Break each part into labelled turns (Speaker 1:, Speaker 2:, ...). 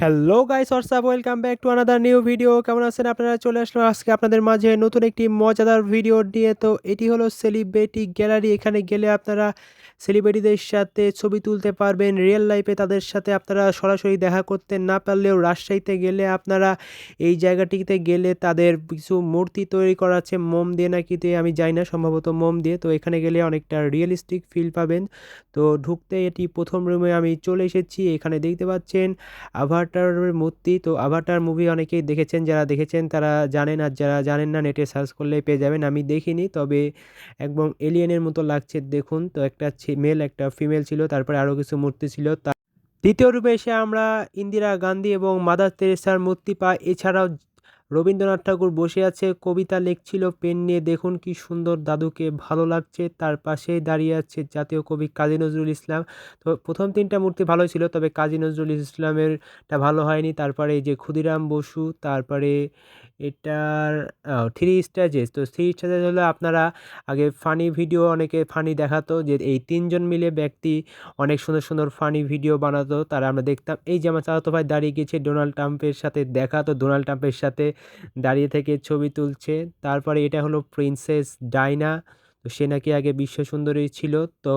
Speaker 1: Hello guys WhatsApp welcome back to another new video কেমন আছেন আপনারা? চলে আসলো আজকে আপনাদের মাঝে নতুন একটি মজাদার ভিডিও নিয়ে। তো এটি হলো সেলিব্রিটি গ্যালারি এখানে গেলে আপনারা সেলিব্রিটিদের সাথে ছবি তুলতে পারবেন। রিয়েল লাইফে তাদের সাথে আপনারা সরাসরি দেখা করতে না পারলেও রাজশাহীতে গেলে আপনারা এই জায়গাটিতে গেলে তাদের কিছু মূর্তি তৈরি করা আছে। মোম দিয়ে নাকি আমি যাই না, সম্ভবত মোম দিয়ে। তো এখানে গেলে অনেকটা রিয়েলিস্টিক ফিল পাবেন। তো ঢুকতে এটি প্রথম রুমে আমি চলে এসেছি। এখানে দেখতে পাচ্ছেন আভাটারের মূর্তি, তো আভাটার মুভি অনেকেই দেখেছেন, যারা দেখেছেন তারা জানেন আর যারা জানেন না নেটে সার্চ করলেই পেয়ে যাবেন। আমি দেখিনি, তবে একদম এলিয়েনের মতো লাগছে, দেখুন। তো একটা মেল একটা ফিমেল ছিল, তারপরে আরও কিছু মূর্তি ছিল। তা দ্বিতীয় রূপে এসে আমরা ইন্দিরা গান্ধী এবং মাদার তেরেসার মূর্তি পাই। এছাড়াও রবীন্দ্রনাথ ঠাকুর বসে আছে, কবিতা লিখছিল, পেন নিয়ে দেখুন কি সুন্দর দাদুকে ভালো লাগছে। তার পাশেই দাঁড়িয়ে আছে জাতীয় কবি কাজী নজরুল ইসলাম। তো প্রথম তিনটা মূর্তি ভালোই ছিল, তবে কাজী নজরুল ইসলামেরটা ভালো হয়নি। তারপরে এই যে ক্ষুদিরাম বসু, তারপরে এটার থ্রি স্টেজেস তো থ্রি স্টেজেস হলো আপনারা আগে ফানি ভিডিও, অনেকে ফানি দেখাতো যে এই তিনজন মিলে ব্যক্তি অনেক সুন্দর সুন্দর ফানি ভিডিও বানাতো, তারা আমরা দেখতাম। এই যে আমার চাচাতো ভাই দাঁড়িয়ে গেছে ডোনাল্ড ট্রাম্পের সাথে দেখা, তো ডোনাল্ড ট্রাম্পের সাথে দাঁড়িয়ে থেকে ছবি তুলছে। তারপরে এটা হলো প্রিন্সেস ডাইনা তো সে নাকি আগে বিশ্ব সুন্দরী ছিল। তো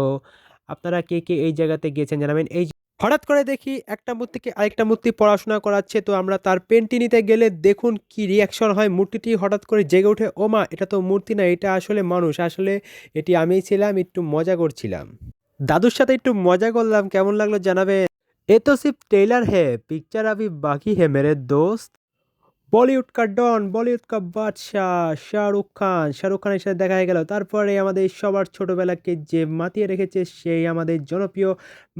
Speaker 1: আপনারা কে কে এই জায়গাতে গিয়েছেন জানাবেন। এই হঠাৎ করে দেখি একটা মূর্তিকে আরেকটা মূর্তি পড়াশোনা করাচ্ছে। তো আমরা তার পেনটি নিতে গেলে দেখুন কি রিয়াকশন হয়। মূর্তিটি হঠাৎ করে জেগে ওঠে ও মা, এটা তো মূর্তি না, এটা আসলে মানুষ। আসলে এটি আমিই ছিলাম, একটু মজা করছিলাম। দাদুর সাথে একটু মজা করলাম। কেমন লাগল জানাবেন? এ তো সিফ টেইলার হে পিকচার আবি বাকি হে, মেরে দোস্ত। বলিউড কা ডন, বলিউড কা বাদশাহ, শাহরুখ খান। শাহরুখ খানের সাথে দেখা হয়ে গেল। তারপরে আমাদের সবার ছোটোবেলাকে যে মাতিয়ে রেখেছে সেই আমাদের জনপ্রিয়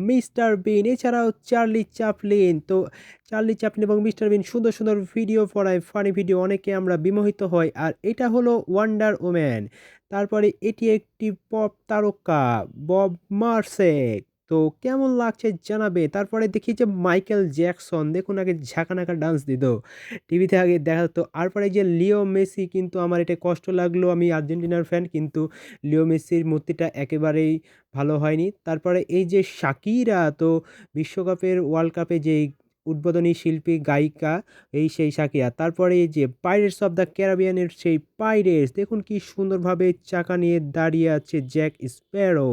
Speaker 1: মিস্টার বিন, এছাড়াও চার্লি চাপলিন। তো চার্লি চাপলিন এবং মিস্টার বিন সুন্দর সুন্দর ভিডিও পড়ায়, ফানি ভিডিও, অনেকে আমরা বিমোহিত হই। আর এটা হলো ওয়ান্ডার ওম্যান। তারপরে এটি একটি পপ তারকা, বব মার্সেক। তো কেমন লাগছে জানাবে? তারপরে দেখি যে মাইকেল জ্যাকসন, দেখুন আগে ঝাঁকানাকা ডান্স দিত। টিভিতে আগে দেখা যেত তারপরে যে লিও মেসি, কিন্তু আমার এটা কষ্ট লাগল। আমি আর্জেন্টিনার ফ্যান কিন্তু লিও মেসির মূর্তিটা একেবারেই ভালো হয়নি। তারপরে এই যে শাকিরা, তো বিশ্বকাপের ওয়ার্ল্ড কাপে যেই উদ্বোধনী শিল্পী গায়িকা, এই সেই শাকিরা। তারপরে এই যে পাইরেটস অফ দ্য ক্যারাবিয়ানের সেই পাইরেটস দেখুন কি সুন্দরভাবে চাকা নিয়ে দাঁড়িয়ে আছে জ্যাক স্প্যারো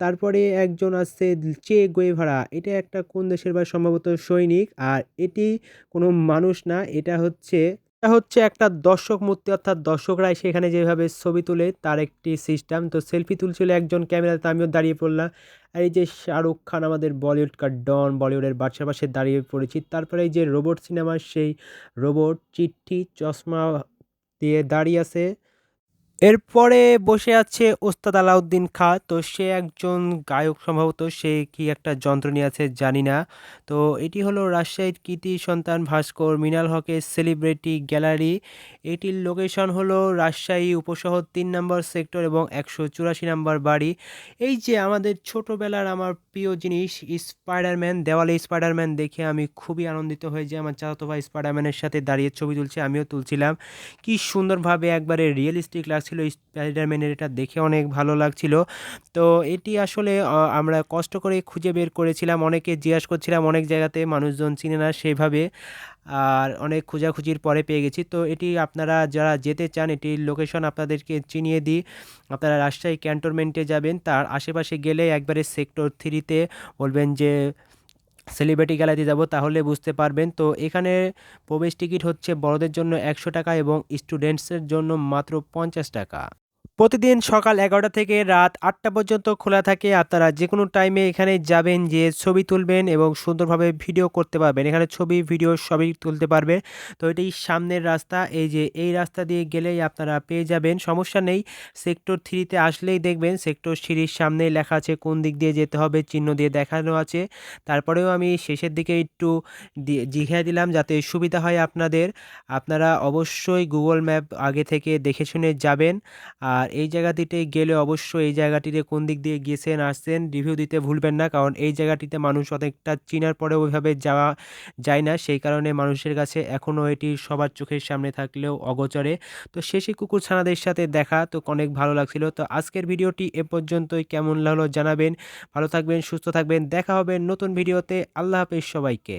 Speaker 1: তারপরে একজন আছে চে গুয়েভারা। এটা একটা কোন দেশের বা সম্ভবত সৈনিক, আর এটি কোনো মানুষ না, এটা হচ্ছে এটা হচ্ছে একটা দর্শক মূর্তি, অর্থাৎ দর্শকরাই সেখানে যেভাবে ছবি তুলে, তার একটি সিস্টেম। তো সেলফি তুলছিল একজন ক্যামেরাতে আমিও দাঁড়িয়ে পড়লাম। আর এই যে শাহরুখ খান, আমাদের বলিউড বলিউডকার ডন, বলিউডের বাদশার পাশে দাঁড়িয়ে পড়েছি। তারপরে এই যে রোবট সিনেমার সেই রোবট চিঠি, চশমা দিয়ে দাঁড়িয়ে আছে। এরপরে বসে আছে ওস্তাদ আলাউদ্দিন খাঁ। তো সে একজন গায়ক সম্ভবত, সে কি একটা যন্ত্র নিয়ে আছে জানি না। তো এটি হলো রাজশাহীর কৃতি সন্তান ভাস্কর মিনাল হকের সেলিব্রিটি গ্যালারি। এটির লোকেশন হলো রাজশাহী উপশহর তিন নম্বর সেক্টর এবং একশো চুরাশি নম্বর বাড়ি। এই যে আমাদের ছোটোবেলার আমার প্রিয় জিনিস, স্পাইডারম্যান, দেওয়ালে স্পাইডারম্যান দেখে আমি খুবই আনন্দিত হয়ে যাই আমার চাচাতো ভাই স্পাইডারম্যানের সাথে দাঁড়িয়ে ছবি তুলছে, আমিও তুলছিলাম। কি সুন্দরভাবে একবারে রিয়েলিস্টিক লাগছিল স্পাইডারম্যানের এটা দেখে অনেক ভালো লাগছিল। তো এটি আসলে আমরা কষ্ট করে খুঁজে বের করেছিলাম, অনেকে জিজ্ঞাসা করছিলাম, অনেক জায়গাতে মানুষজন চিনে না সেভাবে, আর অনেক খোঁজাখুঁজির পরে পেয়ে গেছি। তো এটি আপনারা যারা যেতে চান এটির লোকেশন আপনাদেরকে চিনিয়ে দিই। আপনারা রাজশাহী ক্যান্টনমেন্টে যাবেন, তার আশেপাশে গেলে একবারে সেক্টর থ্রিতে বলবেন যে সেলিব্রিটি গ্যালারিতে যাব, তাহলে বুঝতে পারবেন। তো এখানে প্রবেশ টিকিট হচ্ছে বড়দের জন্য একশো টাকা এবং স্টুডেন্টসের জন্য মাত্র পঞ্চাশ টাকা। প্রতিদিন সকাল এগারোটা থেকে রাত আটটা পর্যন্ত খোলা থাকে আপনারা যে কোনো টাইমে এখানে যাবেন যে ছবি তুলবেন এবং সুন্দরভাবে ভিডিও করতে পারবেন। এখানে ছবি ভিডিও সবই তুলতে পারবে। তো এটি সামনের রাস্তা। এই যে এই রাস্তা দিয়ে গেলেই আপনারা পেয়ে যাবেন। সমস্যা নেই। সেক্টর থ্রিতে আসলেই দেখবেন। সেক্টর সিঁড়ির সামনেই লেখা আছে কোন দিক দিয়ে যেতে হবে, চিহ্ন দিয়ে দেখানো আছে। তারপরেও আমি শেষের দিকে একটু জিঘিয়ে দিলাম যাতে সুবিধা হয় আপনাদের। আপনারা অবশ্যই গুগল ম্যাপ আগে থেকে দেখে শুনে যাবেন। আর এই জায়গাটিতে গেলে অবশ্যই এই জায়গাটিতে কোন দিক দিয়ে গিয়েছেন আসছেন রিভিউ দিতে ভুলবেন না। কারণ এই জায়গাটিতে মানুষ অনেকটা চিনার পরেও ওইভাবে যাওয়া যায় না। সেই কারণে মানুষের কাছে এখনও এটি সবার চোখের সামনে থাকলেও অগোচরে। তো শেষে কুকুর ছানাদের সাথে দেখা তো অনেক ভালো লাগছিল। তো আজকের ভিডিওটি এ পর্যন্তই। কেমন লাগল জানাবেন। ভালো থাকবেন, সুস্থ থাকবেন। দেখা হবে নতুন ভিডিওতে। আল্লাহ হাফেজ সবাইকে।